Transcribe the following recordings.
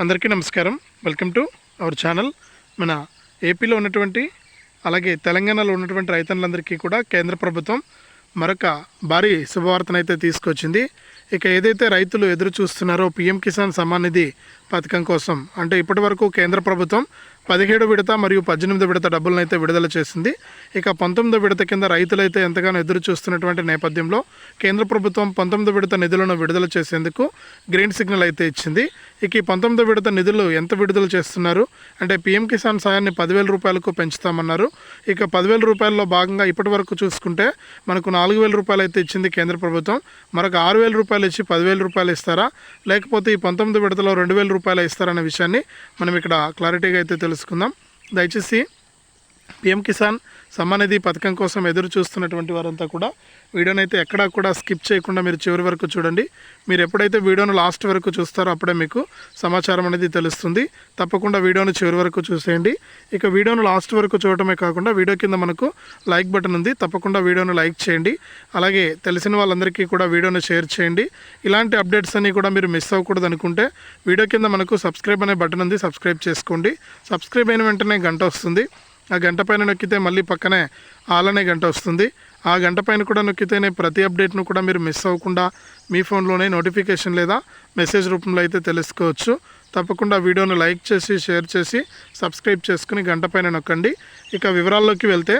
అందరికీ నమస్కారం. Welcome to our channel మన ఏపీలో ఉన్నటువంటి అలాగే తెలంగాణలో ఉన్నటువంటి రైతన్నులందరికీ కూడా కేంద్ర ప్రభుత్వం మరొక భారీ శుభవార్తనైతే తీసుకొచ్చింది. ఇక ఏదైతే రైతులు ఎదురు చూస్తున్నారో పీఎం కిసాన్ సమ్మాన్ నిధి పథకం కోసం అంటే ఇప్పటి వరకు కేంద్ర ప్రభుత్వం పదిహేడు విడత మరియు పద్దెనిమిది విడత డబ్బులను అయితే విడుదల చేసింది. ఇక పంతొమ్మిదో విడత కింద రైతులైతే ఎంతగానో ఎదురు చూస్తున్నటువంటి నేపథ్యంలో కేంద్ర ప్రభుత్వం పంతొమ్మిదో విడత నిధులను విడుదల చేసేందుకు గ్రీన్ సిగ్నల్ అయితే ఇచ్చింది. ఇక ఈ పంతొమ్మిదో విడత నిధులు ఎంత విడుదల చేస్తున్నారు? అంటే పీఎం కిసాన్ సాయాన్ని పదివేల రూపాయలకు పెంచుతామన్నారు. ఇక పదివేల రూపాయల్లో భాగంగా ఇప్పటి వరకు చూసుకుంటే మనకు నాలుగు వేల రూపాయలు అయితే ఇచ్చింది కేంద్ర ప్రభుత్వం. మరొక ఆరు వేల రూపాయలు ఇచ్చి పదివేల రూపాయలు ఇస్తారా? లేకపోతే ఈ పంతొమ్మిది విడతలో రెండు వేల రూపాయలు ఇస్తారనే విషయాన్ని మనం ఇక్కడ క్లారిటీగా అయితే తెలుసుకుందాం. దయచేసి పిఎం కిసాన్ సమ్మానిధి పథకం కోసం ఎదురు చూస్తున్నటువంటి వారంతా కూడా వీడియోని అయితే ఎక్కడా కూడా స్కిప్ చేయకుండా మీరు చివరి వరకు చూడండి. మీరు ఎప్పుడైతే వీడియోను లాస్ట్ వరకు చూస్తారో అప్పుడే మీకు సమాచారం అనేది తెలుస్తుంది. తప్పకుండా వీడియోను చివరి వరకు చూసేయండి. ఇక వీడియోను లాస్ట్ వరకు చూడటమే కాకుండా వీడియో కింద మనకు లైక్ బటన్ ఉంది. తప్పకుండా వీడియోను లైక్ చేయండి. అలాగే తెలిసిన వాళ్ళందరికీ కూడా వీడియోను షేర్ చేయండి. ఇలాంటి అప్డేట్స్ అన్నీ కూడా మీరు మిస్ అవ్వకూడదు అనుకుంటే వీడియో కింద మనకు సబ్స్క్రైబ్ అనే బటన్ ఉంది. సబ్స్క్రైబ్ చేసుకోండి. సబ్స్క్రైబ్ అయిన వెంటనే గంట వస్తుంది. ఆ గంట పైన నొక్కితే మళ్ళీ పక్కనే ఆలనే గంట వస్తుంది. ఆ గంట పైన కూడా నొక్కితేనే ప్రతి అప్డేట్ను కూడా మీరు మిస్ అవ్వకుండా మీ ఫోన్లోనే నోటిఫికేషన్ లేదా మెసేజ్ రూపంలో అయితే తెలుసుకోవచ్చు. తప్పకుండా వీడియోను లైక్ చేసి షేర్ చేసి సబ్స్క్రైబ్ చేసుకుని గంట పైన నొక్కండి. ఇక వివరాల్లోకి వెళ్తే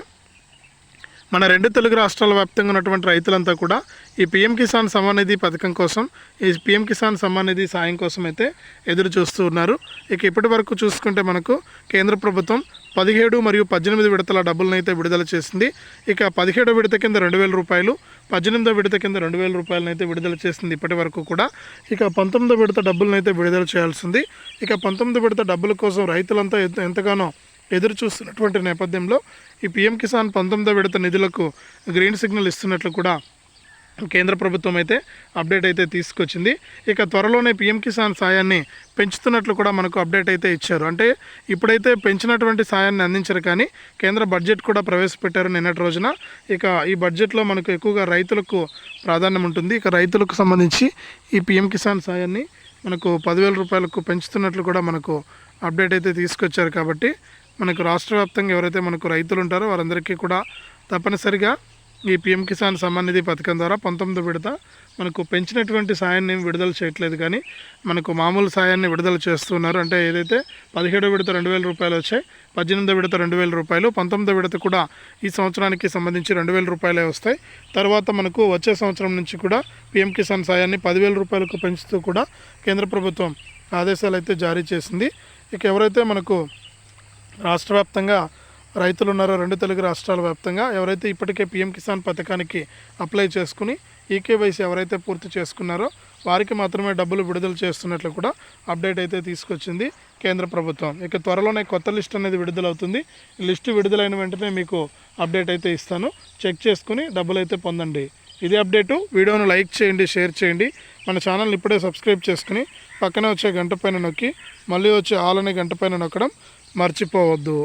మన రెండు తెలుగు రాష్ట్రాల వ్యాప్తంగా ఉన్నటువంటి రైతులంతా కూడా ఈ పీఎం కిసాన్ సమ్మాన్ నిధి పథకం కోసం ఈ పీఎం కిసాన్ సమ్మాన్ నిధి సాయం కోసం అయితే ఎదురు చూస్తూ ఉన్నారు. ఇక ఇప్పటి వరకు చూసుకుంటే మనకు కేంద్ర ప్రభుత్వం పదిహేడు మరియు పద్దెనిమిది విడతల డబ్బులనైతే విడుదల చేసింది. ఇక పదిహేడో విడత కింద రెండు వేల రూపాయలు పద్దెనిమిదో విడత కింద రెండు వేల రూపాయలనైతే విడుదల చేసింది ఇప్పటి వరకు కూడా. ఇక పంతొమ్మిదో విడత డబ్బులనైతే విడుదల చేయాల్సింది. ఇక పంతొమ్మిది విడత డబ్బుల కోసం రైతులంతా ఎంతగానో ఎదురు చూస్తున్నటువంటి నేపథ్యంలో ఈ పీఎం కిసాన్ పంతొమ్మిదో విడత నిధులకు గ్రీన్ సిగ్నల్ ఇస్తున్నట్లు కూడా కేంద్ర ప్రభుత్వం అయితే అప్డేట్ అయితే తీసుకొచ్చింది. ఇక త్వరలోనే పీఎం కిసాన్ సాయాన్ని పెంచుతున్నట్లు కూడా మనకు అప్డేట్ అయితే ఇచ్చారు. అంటే ఇప్పుడైతే పెంచినటువంటి సాయాన్ని అందించరు కానీ కేంద్ర బడ్జెట్ కూడా ప్రవేశపెట్టారు నిన్నటి రోజున. ఇక ఈ బడ్జెట్లో మనకు ఎక్కువగా రైతులకు ప్రాధాన్యం ఉంటుంది. ఇక రైతులకు సంబంధించి ఈ పీఎం కిసాన్ సాయాన్ని మనకు పదివేల రూపాయలకు పెంచుతున్నట్లు కూడా మనకు అప్డేట్ అయితే తీసుకొచ్చారు. కాబట్టి మనకు రాష్ట్ర వ్యాప్తంగా ఎవరైతే మనకు రైతులు ఉంటారో వారందరికీ కూడా తప్పనిసరిగా ఈ పిఎం కిసాన్ సమ్మాన్ నిధి పథకం ద్వారా పంతొమ్మిది విడత మనకు పెంచినటువంటి సాయాన్ని విడుదల చేయట్లేదు కానీ మనకు మామూలు సాయాన్ని విడుదల చేస్తున్నారు. అంటే ఏదైతే పదిహేడో విడత రెండు వేల రూపాయలు వచ్చాయి పద్దెనిమిదో విడత రెండు వేల రూపాయలు పంతొమ్మిదో విడత కూడా ఈ సంవత్సరానికి సంబంధించి రెండు వేల రూపాయలే వస్తాయి. తర్వాత మనకు వచ్చే సంవత్సరం నుంచి కూడా పిఎం కిసాన్ సాయాన్ని పదివేల రూపాయలకు పెంచుతూ కూడా కేంద్ర ప్రభుత్వం ఆదేశాలు అయితే జారీ చేసింది. ఇక ఎవరైతే మనకు రాష్ట్ర వ్యాప్తంగా రైతులు ఉన్నారో రెండు తెలుగు రాష్ట్రాల వ్యాప్తంగా ఎవరైతే ఇప్పటికే పీఎం కిసాన్ పథకానికి అప్లై చేసుకుని ఈకేవైసీ ఎవరైతే పూర్తి చేసుకున్నారో వారికి మాత్రమే డబ్బులు విడుదల చేస్తున్నట్లు కూడా అప్డేట్ అయితే తీసుకొచ్చింది కేంద్ర ప్రభుత్వం. ఇక త్వరలోనే కొత్త లిస్ట్ అనేది విడుదలవుతుంది. ఈ లిస్టు విడుదలైన వెంటనే మీకు అప్డేట్ అయితే ఇస్తాను. చెక్ చేసుకుని డబ్బులు అయితే పొందండి. ఇది అప్డేటు. వీడియోను లైక్ చేయండి షేర్ చేయండి. మన ఛానల్ని ఇప్పుడే సబ్స్క్రైబ్ చేసుకుని పక్కనే వచ్చే గంట పైన నొక్కి మళ్ళీ వచ్చే ఆలనే గంట పైన నొక్కడం మర్చిపోవద్దు.